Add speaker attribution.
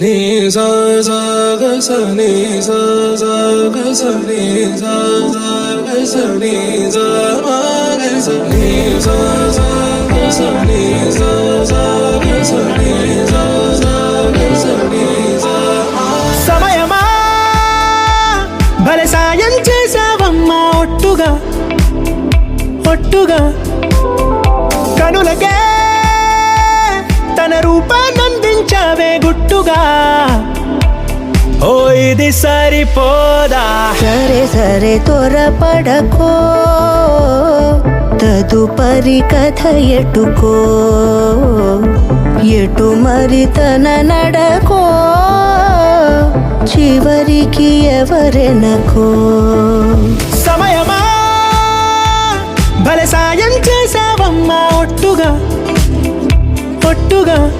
Speaker 1: నీ సా సా గ స నీ సా సా గ స నీ సా సా గ స నీ సా మా గ స నీ సా సా గ స నీ సా సా గ స నీ సా సా గ స నీ సా మా
Speaker 2: సమయమా? భలే సాయం చేసావమ్మా ఒట్టుగా. ఒట్టుగా. కనులకే తన రూపాన్నందించావే గుట్టుగా. ఓ ఇది సరిపోదా?
Speaker 3: సరే సరే త్వరపడకో. తదుపరి కథ ఎటుకో. ఎటు మరి తన నడకో? చివరికి ఎవరెనకో.
Speaker 2: సమయమా? భలే సాయం చేసావమ్మా ఒట్టుగా. ఒట్టుగా.